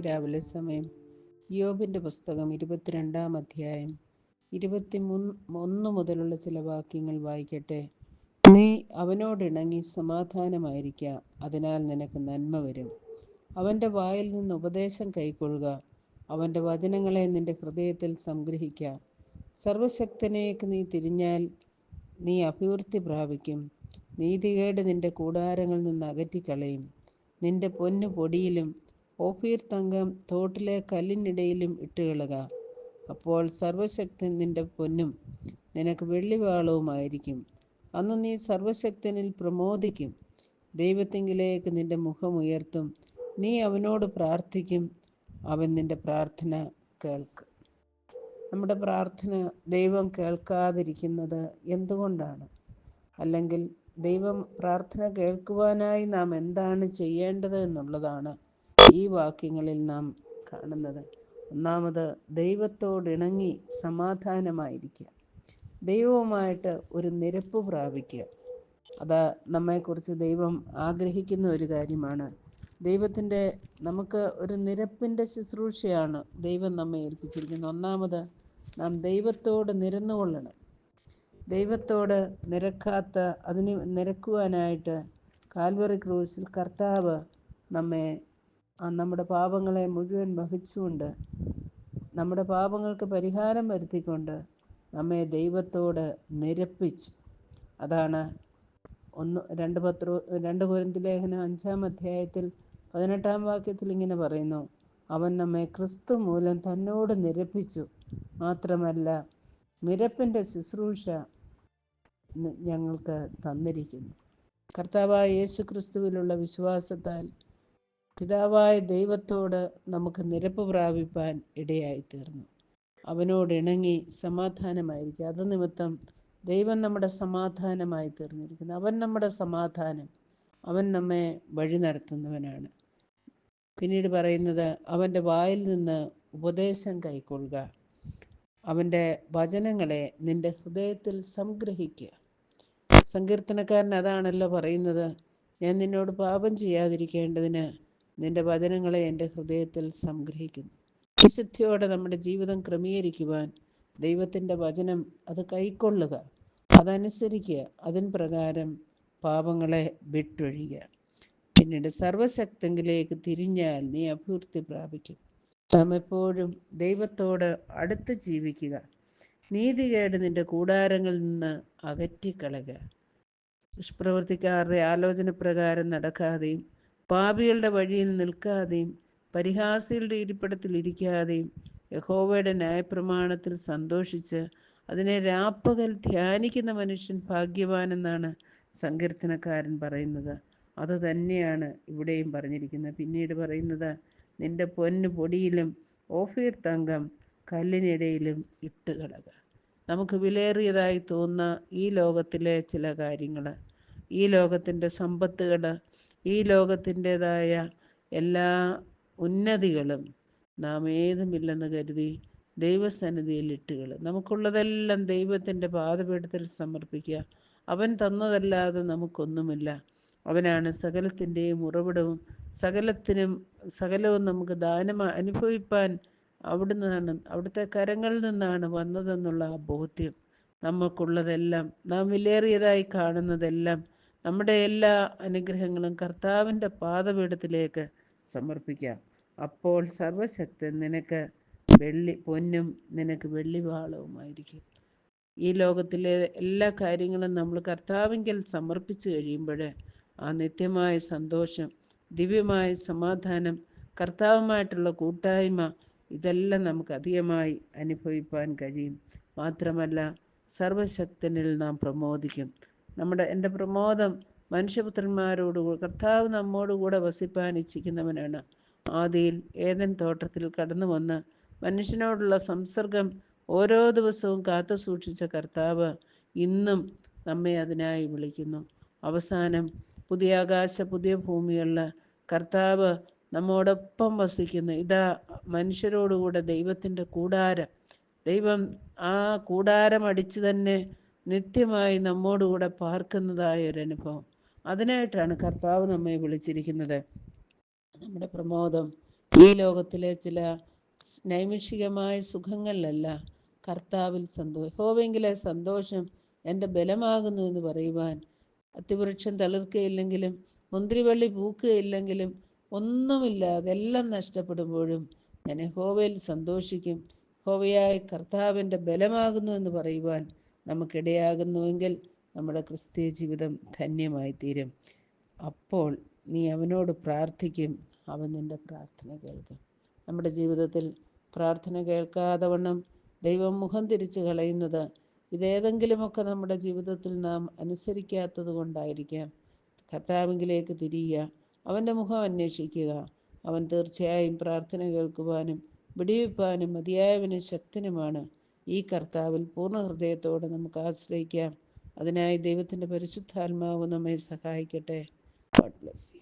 രാവിലെ സമയം. യോബിന്റെ പുസ്തകം ഇരുപത്തിരണ്ടാം അധ്യായം. ഇരുപത്തി ഒന്ന് മുതലുള്ള ചില വാക്യങ്ങൾ വായിക്കട്ടെ. നീ അവനോടിണങ്ങി സമാധാനമായിരിക്കുക അതിനാൽ നിനക്ക് നന്മ വരും. അവന്റെ വായിൽ നിന്ന് ഉപദേശം കൈക്കൊള്ളുക അവന്റെ വചനങ്ങളെ നിന്റെ ഹൃദയത്തിൽ സംഗ്രഹിക്കുക സർവശക്തനേക്ക് നീ തിരിഞ്ഞാൽ നീ അഭിവൃദ്ധി പ്രാപിക്കും. നീതികേട് നിന്റെ കൂടാരങ്ങളിൽ നിന്ന് അകറ്റിക്കളയും. നിന്റെ പൊന്നു പൊടിയിലും ഓഫീർ തങ്കം തോട്ടിലെ കല്ലിനിടയിലും ഇട്ടുകളക അപ്പോൾ സർവശക്തൻ നിന്റെ പൊന്നും നിനക്ക് വെള്ളിവാളവുമായിരിക്കും. അന്ന് നീ സർവശക്തനിൽ പ്രമോദിക്കും. ദൈവത്തിങ്കിലേക്ക് നിന്റെ മുഖം ഉയർത്തും. നീ അവനോട് പ്രാർത്ഥിക്കും. അവൻ നിന്റെ പ്രാർത്ഥന കേൾക്കും. നമ്മുടെ പ്രാർത്ഥന ദൈവം കേൾക്കാതിരിക്കുന്നത് എന്തുകൊണ്ടാണ്? അല്ലെങ്കിൽ ദൈവം പ്രാർത്ഥന കേൾക്കുവാനായി നാം എന്താണ് ചെയ്യേണ്ടത് എന്നുള്ളതാണ് ഈ വാക്യങ്ങളിൽ നാം കാണുന്നത് ഒന്നാമത് ദൈവത്തോടിണങ്ങി സമാധാനമായിരിക്കുക. ദൈവവുമായിട്ട് ഒരു നിരപ്പ് പ്രാപിക്കുക. അത് നമ്മെക്കുറിച്ച് ദൈവം ആഗ്രഹിക്കുന്ന ഒരു കാര്യമാണ്. ദൈവത്തിന്റെ നമുക്ക് ഒരു നിരപ്പിന്റെ ശുശ്രൂഷയാണ് ദൈവം നമ്മെ ഏൽപ്പിച്ചിരിക്കുന്നത്. ഒന്നാമത് നാം ദൈവത്തോട് നിരന്നുകൊള്ളണം. ദൈവത്തോട് നിരക്കാത്ത അതിന് നിരക്കുവാനായിട്ട് കാൽവറി ക്രൂസിൽ കർത്താവ് നമ്മെ നമ്മുടെ പാപങ്ങളെ മുഴുവൻ വഹിച്ചുകൊണ്ട് നമ്മുടെ പാപങ്ങൾക്ക് പരിഹാരം വരുത്തിക്കൊണ്ട് നമ്മെ ദൈവത്തോട് നിരപ്പിച്ചു. അതാണ് ഒന്ന് രണ്ട് പത്ര രണ്ട് കുരന്തി ലേഖനം അഞ്ചാം അധ്യായത്തിൽ പതിനെട്ടാം വാക്യത്തിൽ ഇങ്ങനെ പറയുന്നു. അവൻ നമ്മെ ക്രിസ്തു മൂലം തന്നോട് നിരപ്പിച്ചു. മാത്രമല്ല നിരപ്പിന്റെ ശുശ്രൂഷ ഞങ്ങൾക്ക് തന്നിരിക്കുന്നു. കർത്താവായ യേശു ക്രിസ്തുവിലുള്ള വിശ്വാസത്താൽ പിതാവായ ദൈവത്തോട് നമുക്ക് നിരപ്പ് പ്രാപിപ്പാൻ ഇടയായിത്തീർന്നു. അവനോട് ഇണങ്ങി സമാധാനമായിരിക്കുക. അത് നിമിത്തം ദൈവം നമ്മുടെ സമാധാനമായി തീർന്നിരിക്കുന്നു അവൻ നമ്മുടെ സമാധാനം. അവൻ നമ്മെ വഴി നടത്തുന്നവനാണ്. പിന്നീട് പറയുന്നത് അവന്റെ വായിൽ നിന്ന് ഉപദേശം കൈക്കൊള്ളുക. അവന്റെ വചനങ്ങളെ നിന്റെ ഹൃദയത്തിൽ സംഗ്രഹിക്കുക. സങ്കീർത്തനക്കാരൻ അതാണല്ലോ പറയുന്നത്. ഞാൻ നിന്നോട് പാപം ചെയ്യാതിരിക്കേണ്ടതിന് നിന്റെ വചനങ്ങളെ എന്റെ ഹൃദയത്തിൽ സംഗ്രഹിക്കുന്നു. വിശുദ്ധിയോടെ നമ്മുടെ ജീവിതം ക്രമീകരിക്കുവാൻ ദൈവത്തിന്റെ വചനം അത് കൈക്കൊള്ളുക. അതനുസരിക്കുക. അതിൻ പ്രകാരം പാപങ്ങളെ വിട്ടൊഴിയുക. പിന്നീട് സർവശക്തെങ്കിലേക്ക് തിരിഞ്ഞാൽ നീ അഭിവൃദ്ധി പ്രാപിക്കും. നാം എപ്പോഴും ദൈവത്തോട് അടുത്ത് ജീവിക്കുക. നീതികേട് നിന്റെ കൂടാരങ്ങളിൽ നിന്ന് അകറ്റിക്കളയുക. ദുഷ്പ്രവർത്തിക്കാരുടെ ആലോചന പ്രകാരം നടക്കാതെയും പാപികളുടെ വഴിയിൽ നിൽക്കാതെയും പരിഹാസികളുടെ ഇരിപ്പിടത്തിൽ ഇരിക്കാതെയും യഹോവയുടെ ന്യായപ്രമാണത്തിൽ സന്തോഷിച്ച് അതിനെ രാപ്പകൽ ധ്യാനിക്കുന്ന മനുഷ്യൻ ഭാഗ്യവാനെന്നാണ് സങ്കീർത്തനക്കാരൻ പറയുന്നത്. അത് തന്നെയാണ് ഇവിടെയും പറഞ്ഞിരിക്കുന്നത്. പിന്നീട് പറയുന്നത് നിന്റെ പൊന്നു പൊടിയിലും ഓഫീർ തങ്കം കല്ലിനിടയിലും ഇട്ടുകളക നമുക്ക് വിലയേറിയതായി തോന്നുന്ന ഈ ലോകത്തിലെ ചില കാര്യങ്ങൾ ഈ ലോകത്തിന്റെ സമ്പത്തുകൾ ഈ ലോകത്തിന്റെതായ എല്ലാ ഉന്നതികളും നാം ഏതുമില്ലെന്ന് കരുതി ദൈവസന്നിധിയിൽ ഇട്ടുകൾ നമുക്കുള്ളതെല്ലാം ദൈവത്തിന്റെ പാതപീഠത്തിൽ സമർപ്പിക്കുക. അവൻ തന്നതല്ലാതെ നമുക്കൊന്നുമില്ല. അവനാണ് സകലത്തിന്റെയും ഉറവിടവും. സകലത്തിനും സകലവും നമുക്ക് ദാനം അനുഭവിപ്പാൻ അവിടുന്നാണ് അവിടുത്തെ കരങ്ങളിൽ നിന്നാണ് വന്നതെന്നുള്ള ആ ബോധ്യം നമുക്കുള്ളതെല്ലാം നാം വിലയേറിയതായി കാണുന്നതെല്ലാം നമ്മുടെ എല്ലാ അനുഗ്രഹങ്ങളും കർത്താവിന്റെ പാദപീഠത്തിലേക്ക് സമർപ്പിക്കാം. അപ്പോൾ സർവശക്തൻ നിനക്ക് വെള്ളി പൊന്നും നിനക്ക് വെള്ളിവാളവുമായിരിക്കും. ഈ ലോകത്തിലെ എല്ലാ കാര്യങ്ങളും നമ്മൾ കർത്താവിങ്കൽ സമർപ്പിച്ചു കഴിയുമ്പോൾ ആ നിത്യമായ സന്തോഷം ദിവ്യമായ സമാധാനം കർത്താവുമായിട്ടുള്ള കൂട്ടായ്മ ഇതെല്ലാം നമുക്ക് അധികമായി അനുഭവിപ്പാൻ കഴിയും. മാത്രമല്ല സർവശക്തനിൽ നാം പ്രമോദിക്കും. നമ്മുടെ എന്റെ പ്രമോദം മനുഷ്യപുത്രന്മാരോട് കർത്താവ് നമ്മോടുകൂടെ വസിപ്പാൻ ഇച്ഛിക്കുന്നവനാണ്. ആദിയിൽ ഏതൻ തോട്ടത്തിൽ കടന്നു വന്ന് മനുഷ്യനോടുള്ള സംസർഗം ഓരോ ദിവസവും കാത്തു സൂക്ഷിച്ച കർത്താവ് ഇന്നും നമ്മെ അതിനായി വിളിക്കുന്നു. അവസാനം പുതിയ ആകാശ പുതിയ ഭൂമികളിൽ കർത്താവ് നമ്മോടൊപ്പം വസിക്കുന്നു. ഇതാ മനുഷ്യരോടുകൂടെ ദൈവത്തിന്റെ കൂടാരം. ദൈവം ആ കൂടാരം അടിച്ചു തന്നെ നിത്യമായി നമ്മോടുകൂടെ പാർക്കുന്നതായ ഒരു അനുഭവം. അതിനായിട്ടാണ് കർത്താവ് നമ്മെ വിളിച്ചിരിക്കുന്നത്. നമ്മുടെ പ്രമോദം ഈ ലോകത്തിലെ ചില നൈമിഷികമായ സുഖങ്ങളിലല്ല കർത്താവിൽ സന്തോഷം ഹോവെങ്കിലെ സന്തോഷം എന്റെ ബലമാകുന്നു എന്ന് പറയുവാൻ അത്തിവൃക്ഷം തളിർക്കുകയില്ലെങ്കിലും മുന്തിരിവള്ളി പൂക്കുകയില്ലെങ്കിലും ഒന്നുമില്ലാതെ എല്ലാം നഷ്ടപ്പെടുമ്പോഴും ഞാൻ ഹോവയിൽ സന്തോഷിക്കും. യഹോവയായ കർത്താവിന്റെ ബലമാകുന്നു എന്ന് പറയുവാൻ നമുക്കിടയാകുന്നുവെങ്കിൽ നമ്മുടെ ക്രിസ്തീയ ജീവിതം ധന്യമായി തീരും അപ്പോൾ നീ അവനോട് പ്രാർത്ഥിക്കും അവൻ നിന്റെ പ്രാർത്ഥന കേൾക്കും. നമ്മുടെ ജീവിതത്തിൽ പ്രാർത്ഥന കേൾക്കാതെ വണ്ണം ദൈവം മുഖം തിരിച്ച് കളയുന്നത് ഇതേതെങ്കിലുമൊക്കെ നമ്മുടെ ജീവിതത്തിൽ നാം അനുസരിക്കാത്തത് കൊണ്ടായിരിക്കാം. കർത്താവിങ്കിലേക്ക് തിരിയുക അവന്റെ മുഖം അന്വേഷിക്കുക അവൻ തീർച്ചയായും പ്രാർത്ഥന കേൾക്കുവാനും വിടിവിപ്പാനും മതിയായവനും ശക്തനുമാണ്. ഈ കർത്താവിൽ പൂർണ ഹൃദയത്തോടെ നമുക്ക് ആശ്രയിക്കാം. അതിനായി ദൈവത്തിന്റെ പരിശുദ്ധാത്മാവ് നമ്മെ സഹായിക്കട്ടെ. God bless you